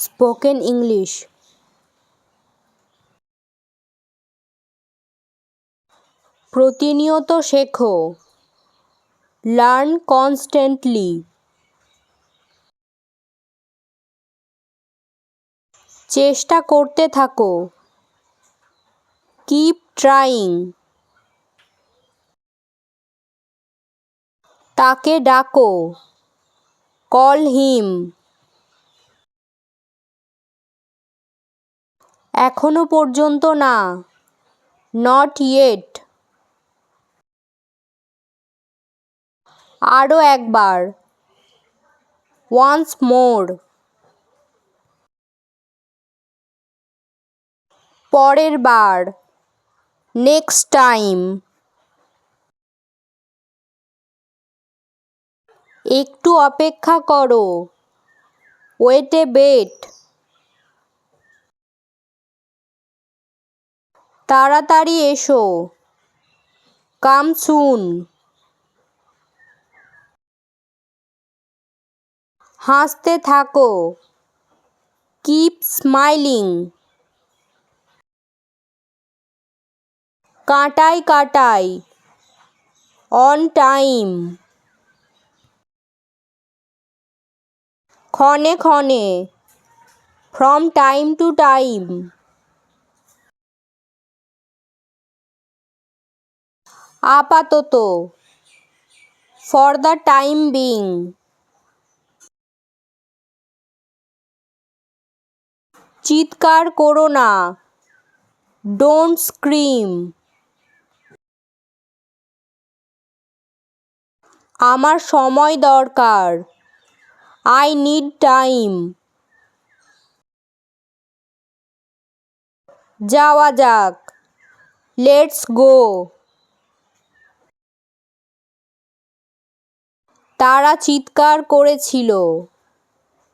Spoken English. প্রতিনিয়ত শেখো। Learn constantly. চেষ্টা করতে থাকো। Keep trying. তাকে ডাকো। Call him. এখনও পর্যন্ত না। নট ইয়েট আরও একবার। ওয়ান্স মোর পরের বার। নেক্সট টাইম একটু অপেক্ষা করো। ওয়েটে বেট তাড়াতাড়ি এসো। কাম সুন হাসতে থাকো। Keep smiling. কাটাই কাটাই। On time. ক্ষণে ক্ষণে। From time to time. আপাতত। ফর দ্য টাইম বিং চিৎকার করো না। ডোন্ট স্ক্রিম আমার সময় দরকার। আই নিড টাইম যাওয়া যাক। লেটস গো তারা চিৎকার করেছিল।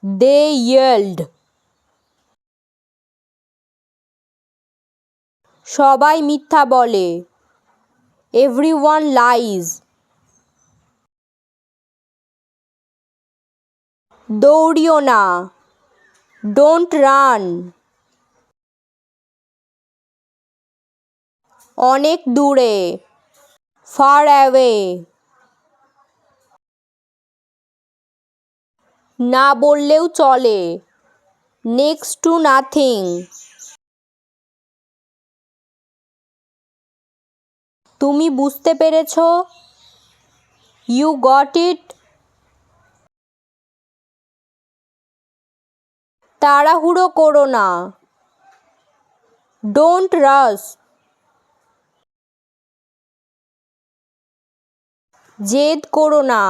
They yelled. সবাই মিথ্যা বলে। One lies. দৌড়িও না। Don't run. অনেক দূরে। Far away. না বললেও চলে। নেক্সট টু নাথিং তুমি বুঝতে পেরেছ? ইউ গট ইট তাড়াহুড়ো করো না। ডোন্ট রাস জেদ করো না।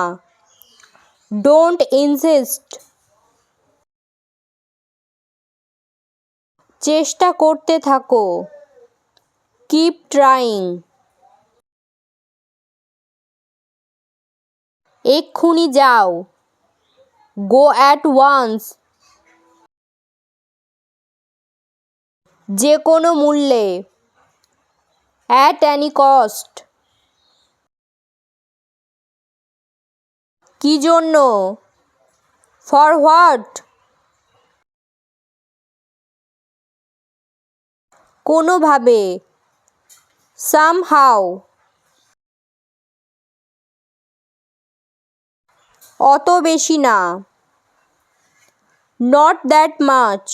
ডোন্ট ইনসিস্ট চেষ্টা করতে থাকো। কিপ ট্রাইং এক্ষুনি যাও। গো অ্যাট ওয়ান্স যে কোনো মূল্যে। অ্যাট অ্যানি কস্ট কি জন্য? ফর হোয়াট কোনোভাবে। সামহাও অত বেশি না। নট দ্যাট মাচ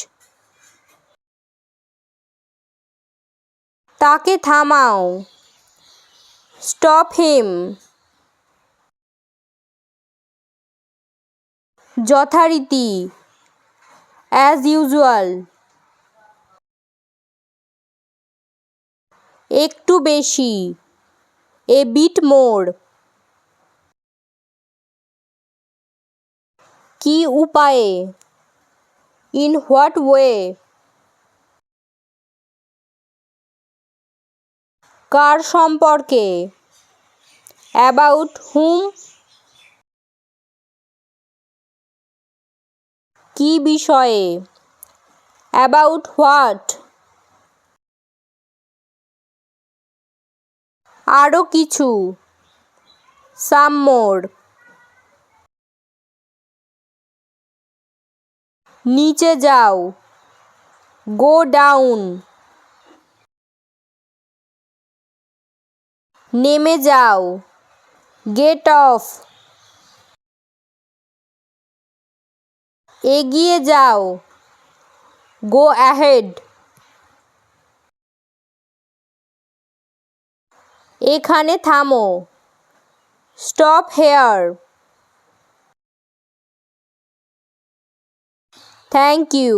তাকে থামাও। স্টপ হিম যথারীতি অ্যাজ ইউজুয়াল একটু বেশি এ বিট মোর কি উপায়ে ইন হোয়াট ওয়ে কার সম্পর্কে অ্যাবাউট হুম কি বিষয়ে? অ্যাবাউট হোয়াট আরও কিছু। সাম মোর নিচে যাও। গো ডাউন নেমে যাও। গেট অফ এগিয়ে যাও। গো অ্যাহেড এখানে থামো। Stop hair thank you